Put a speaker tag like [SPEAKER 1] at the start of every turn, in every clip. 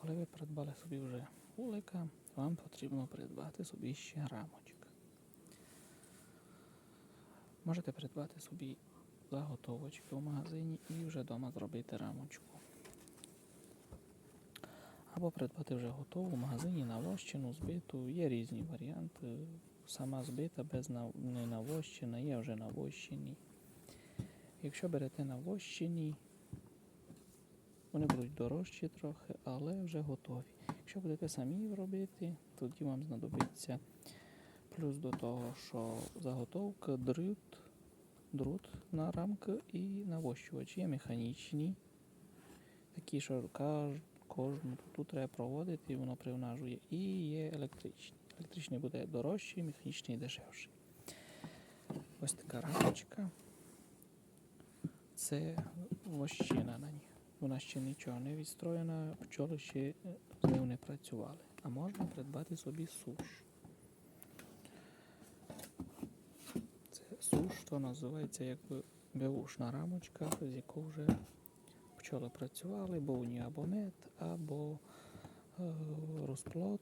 [SPEAKER 1] коли ви придбали собі вже вулика, вам потрібно придбати собі ще рамочок. Можете придбати собі заготовочки в магазині і вже вдома зробити рамочку. Або придбати вже готову в магазині навощену, збиту. Є різні варіанти. Сама збита без нав... навощена, є вже навощені. Якщо берете навощені, вони будуть дорожчі трохи, але вже готові. Якщо будете самі робити, тоді вам знадобиться плюс до того, що заготовка, дріт, друт на рамки і навощувач. Є механічні, такі, що кожну тут треба проводити, і воно привнажує. І є електричні. Електричний буде дорожчий, механічний дешевший. Ось така рамочка. Це вощина на ній. Вона ще нічого не відстроєна, пчоли ще е, з нею не працювали. А можна придбати собі суш. Це суш, то називається якби бевушна рамочка, з якою вже пчоли працювали, бо у ній або мед, або е, розплод.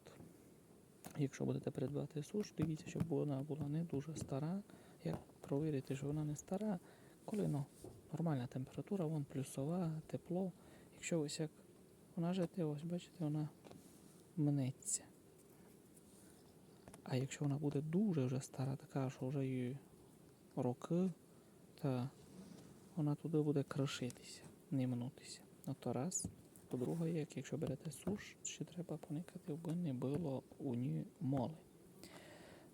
[SPEAKER 1] Якщо будете придбати суш, дивіться, щоб вона була не дуже стара. Як провірити, що вона не стара, коли ну, нормальна температура, вон плюсова, тепло. Якщо ось як вона жити, ось бачите, вона мнеться. А якщо вона буде дуже вже стара, така, що вже їй роки, то вона туди буде кришитися, не мнутися. Ну то раз. По-друге, як якщо берете суш, ще треба поникати, аби не було у ній моли.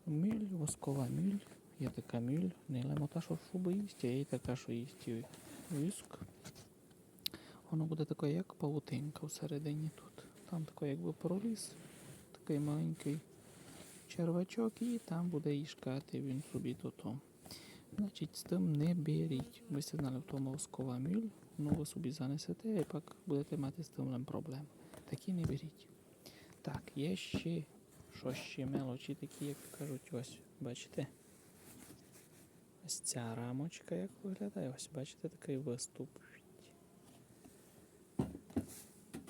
[SPEAKER 1] Міль, воскова міль, є така міль, не лемота, що шуби їсть, а є така, що їсть віск. Воно буде таке, як павутинка всередині тут. Там такий якби проліз, такий маленький червачок, і там буде їшкати він собі тут. Значить, з тим не беріть. Ви знали в тому воскова міль, ну ви собі занесете і пак будете мати з тим проблем. Такі не беріть. Так, є ще що ще мелочі такі, як кажуть, ось, бачите? Ось ця рамочка як виглядає, ось бачите такий виступ.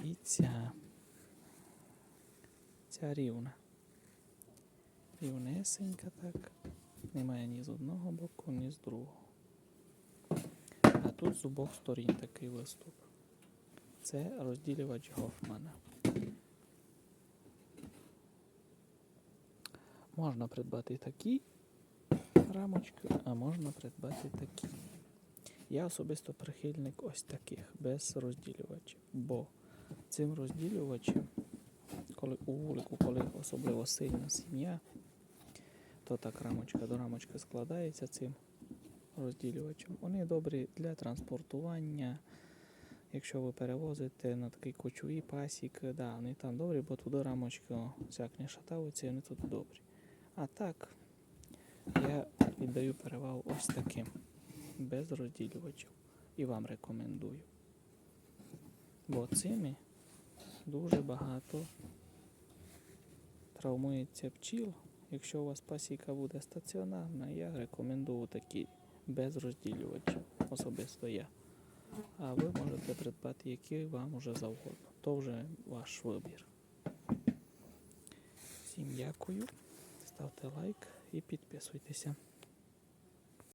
[SPEAKER 1] І ця. Ця рівна. Рівнесенька так. Немає ні з одного боку, ні з другого. А тут з обох сторін такий виступ. Це розділювач Гофмана. Можна придбати такі рамочки, а можна придбати такі. Я особисто прихильник ось таких, без розділювачів. Бо цим розділювачем, коли у вулику, коли особливо сильна сім'я, то так рамочка до рамочки складається цим розділювачем. Вони добрі для транспортування. Якщо ви перевозите на такий кочовий пасік, да, вони там добрі, бо туди рамочки всяк не шатаються, і вони тут добрі. А так, я віддаю перевагу ось таким, без розділювачів. І вам рекомендую. Бо цими дуже багато травмується пчіл. Якщо у вас пасіка буде стаціонарна, я рекомендую такі без розділювачів, особисто я. А ви можете придбати які вам уже завгодно. То вже ваш вибір. Всім дякую. Ставте лайк і підписуйтеся.